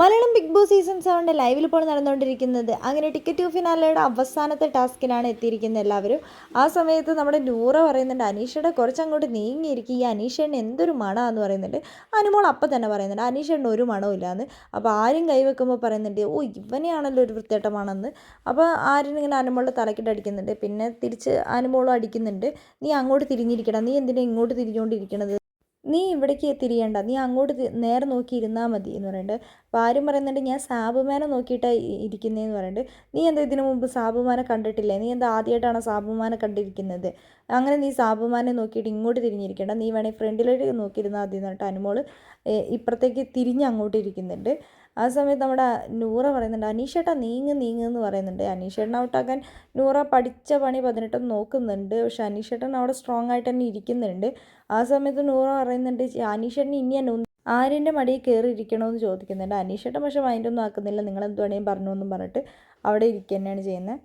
Malayalam Bigg Boss season സെവന്റെ ലൈവിൽ ഇപ്പോൾ നടന്നുകൊണ്ടിരിക്കുന്നത്. അങ്ങനെ ടിക്കറ്റ് ടു ഫിനാലയുടെ അവസാനത്തെ ടാസ്കിലാണ് എത്തിയിരിക്കുന്നത് എല്ലാവരും. ആ സമയത്ത് നമ്മുടെ നൂറ പറയുന്നുണ്ട് അനീഷയുടെ കുറച്ച് അങ്ങോട്ട് നീങ്ങിയിരിക്കും. ഈ അനീഷേണ് എന്തൊരു മണമാന്ന് പറയുന്നുണ്ട്. അനുമോൾ അപ്പം തന്നെ പറയുന്നുണ്ട് അനീഷേണ്ണ ഒരു മണവും ഇല്ലാന്ന്. അപ്പോൾ ആരും കൈവെക്കുമ്പോൾ പറയുന്നുണ്ട് ഓ ഇവനെയാണല്ലോ ഒരു വൃത്തിയായിട്ട മണമെന്ന് അപ്പോൾ ആരും ഇങ്ങനെ അനുമോളുടെ തലക്കിട്ട് അടിക്കുന്നുണ്ട്. പിന്നെ തിരിച്ച് അനുമോളും അടിക്കുന്നുണ്ട് നീ അങ്ങോട്ട് തിരിഞ്ഞിരിക്കണം നീ എന്തിനാ ഇങ്ങോട്ട് തിരിഞ്ഞുകൊണ്ടിരിക്കണത്? നീ ഇവിടേക്ക് തിരിയണ്ട. നീ അങ്ങോട്ട് നേരെ നോക്കി ഇരുന്നാൽ മതി എന്ന് പറയുന്നുണ്ട് അപ്പോൾ ആരും പറയുന്നുണ്ട് ഞാൻ സാബുമാനെ നോക്കിയിട്ടാണ് ഇരിക്കുന്നതെന്ന് പറയുന്നുണ്ട് നീ എന്താ ഇതിനു മുമ്പ് സാബുമാനെ കണ്ടിട്ടില്ലേ? നീ എന്താ ആദ്യമായിട്ടാണ് സാബുമാനെ കണ്ടിരിക്കുന്നത്? അങ്ങനെ നീ സാബുമാനെ നോക്കിയിട്ട് ഇങ്ങോട്ട് തിരിഞ്ഞിരിക്കേണ്ട. നീ വേണമെങ്കിൽ ഫ്രണ്ടിലേക്ക് നോക്കിയിരുന്നാൽ മതി എന്ന് പറഞ്ഞിട്ട് അനുമോൾ ഇപ്പുറത്തേക്ക് തിരിഞ്ഞ് അങ്ങോട്ട് ഇരിക്കുന്നുണ്ട്. ആ സമയത്ത് നമ്മുടെ നൂറ പറയുന്നുണ്ട് അനീഷേട്ടാ നീങ്ങ് നീങ്ങ് എന്ന് പറയുന്നുണ്ട്. അനീഷേട്ടൻ ഔട്ടാക്കാൻ നൂറ പഠിച്ച പണി പതിനെട്ടും നോക്കുന്നുണ്ട്. പക്ഷെ അനീഷേട്ടൻ അവിടെ സ്ട്രോങ് ആയിട്ട് തന്നെ ഇരിക്കുന്നുണ്ട്. ആ സമയത്ത് നൂറ പറയുന്നുണ്ട് അനീഷേട്ടൻ ഇനി എന്നെ ആര്യന്റെ മടിയിൽ കയറി ഇരിക്കണമെന്ന് ചോദിക്കുന്നുണ്ട്. അനീഷേട്ടൻ പക്ഷെ മൈൻഡൊന്നും ആക്കുന്നില്ല. നിങ്ങൾ എന്ത് വേണേലും പറഞ്ഞു എന്നും പറഞ്ഞിട്ട് അവിടെ ഇരിക്കുക തന്നെയാണ് ചെയ്യുന്നത്.